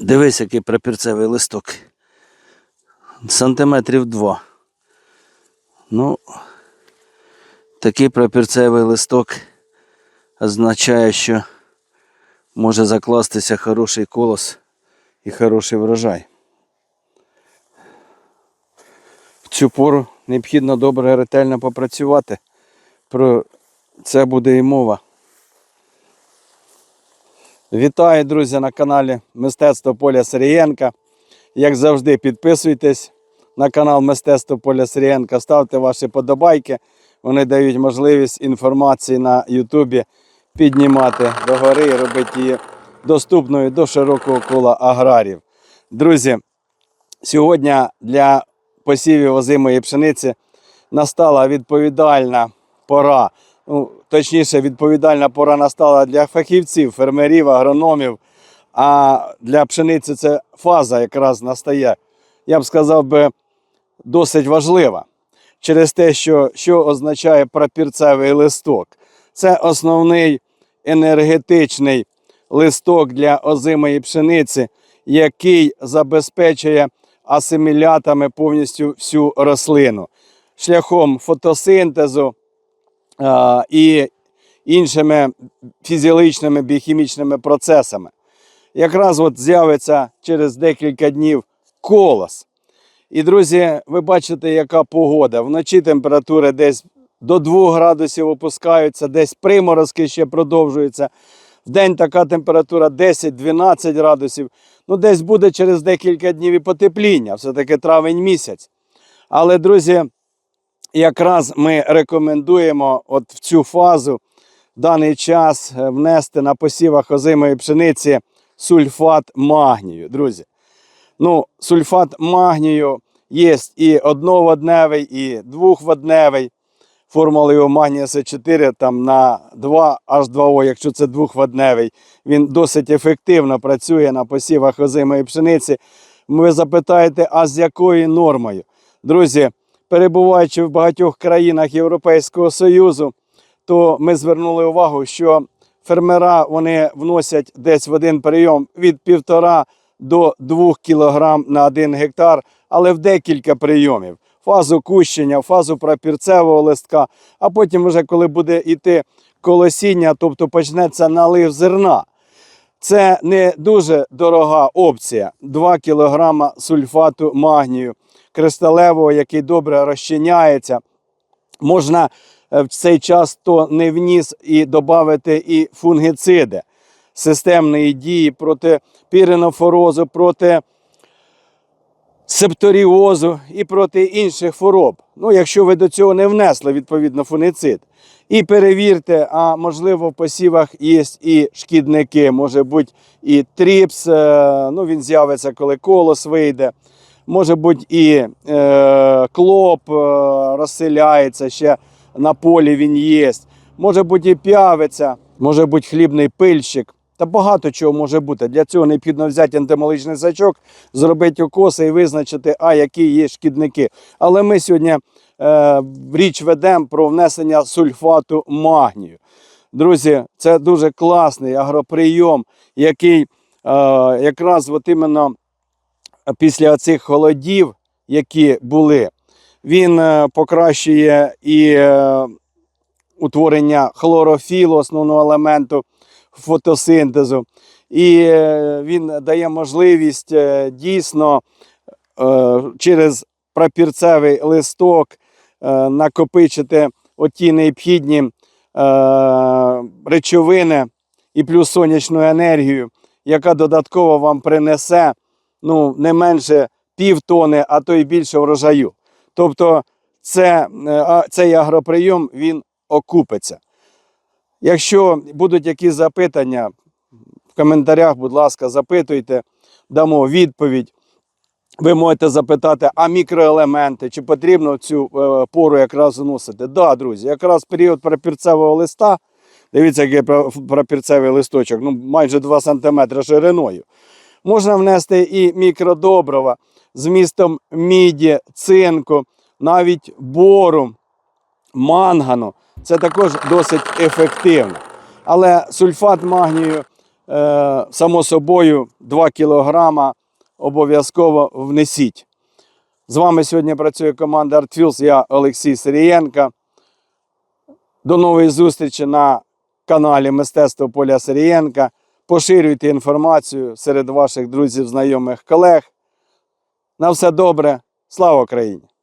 Дивись, який прапірцевий листок. Сантиметрів два. Ну, такий прапірцевий листок означає, що може закластися хороший колос і хороший врожай. В цю пору необхідно добре ретельно попрацювати. Про це буде і мова. Вітаю, друзі, на каналі Мистецтво Поля Сирієнка. Як завжди, підписуйтесь на канал Мистецтво Поля Сирієнка, ставте ваші подобайки. Вони дають можливість інформації на Ютубі піднімати догори і робити її доступною до широкого кола аграрів. Друзі, сьогодні для посівів озимої пшениці настала відповідальна пора. Ну, точніше, відповідальна пора настала для фахівців, фермерів, агрономів. А для пшениці це фаза якраз настає. Я б сказав би, досить важлива. Через те, що, що означає прапірцевий листок. Це основний енергетичний листок для озимої пшениці, який забезпечує асимілятами повністю всю рослину шляхом фотосинтезу і іншими фізіологічними біохімічними процесами. Якраз от з'явиться через декілька днів колос. І, друзі, ви бачите, яка погода. Вночі температури десь до 2 градусів опускаються, десь приморозки ще продовжуються. В день така температура 10-12 градусів. Ну, десь буде через декілька днів і потепління, все-таки травень місяць. Але, друзі, якраз ми рекомендуємо от в цю фазу в даний час е, внести на посівах озимої пшениці сульфат магнію. Друзі, ну, сульфат магнію є і одноводневий, і двохводневий. Формула його магнія С4 там на 2 H2O, якщо це двохводневий. Він досить ефективно працює на посівах озимої пшениці. Ви запитаєте, а з якою нормою? Друзі, перебуваючи в багатьох країнах Європейського Союзу, то ми звернули увагу, що фермера вони вносять десь в один прийом від 1,5 до 2 кг на 1 гектар, але в декілька прийомів. Фазу кущення, фазу прапірцевого листка, а потім, вже коли буде йти колосіння, тобто почнеться налив зерна. Це не дуже дорога опція. 2 кг сульфату магнію кристалевого, який добре розчиняється. Можна е, в цей час то не вніс і додати і фунгициди системної дії проти піренофорозу, проти септоріозу і проти інших хвороб. Ну, якщо ви до цього не внесли відповідно фунгицид. І перевірте, а можливо в посівах є і шкідники, може бути і тріпс, е, ну він з'явиться, коли колос вийде. Може бути і е, клоп е, розселяється, ще на полі він є. Може бути і п'явиця, може бути хлібний пильщик. Та багато чого може бути. Для цього необхідно взяти ентомологічний сачок, зробити укоси і визначити, а які є шкідники. Але ми сьогодні е, річ ведемо про внесення сульфату магнію. Друзі, це дуже класний агроприйом, який е, якраз от іменно після цих холодів, які були, він е, покращує і е, утворення хлорофілу, основного елементу фотосинтезу. І е, він дає можливість е, дійсно е, через прапірцевий листок накопичити оті необхідні речовини і плюс сонячну енергію, яка додатково вам принесе ну, не менше пів тони, а то й більше врожаю. Тобто це, цей агроприйом він окупиться. Якщо будуть якісь запитання, в коментарях, будь ласка, запитуйте, дамо відповідь. Ви можете запитати, а мікроелементи, чи потрібно цю е, пору якраз вносити? Так, да, друзі, якраз період прапірцевого листа, дивіться, який прапірцевий листочок, ну майже 2 см шириною. Можна внести і мікродобрива з містом міді, цинку, навіть бору, мангану. Це також досить ефективно. Але сульфат магнію е, само собою 2 кілограма обов'язково внесіть. З вами сьогодні працює команда ArtFuels, я Олексій Сирієнко. До нової зустрічі на каналі Мистецтво Поля Сирієнка. Поширюйте інформацію серед ваших друзів, знайомих, колег. На все добре. Слава Україні!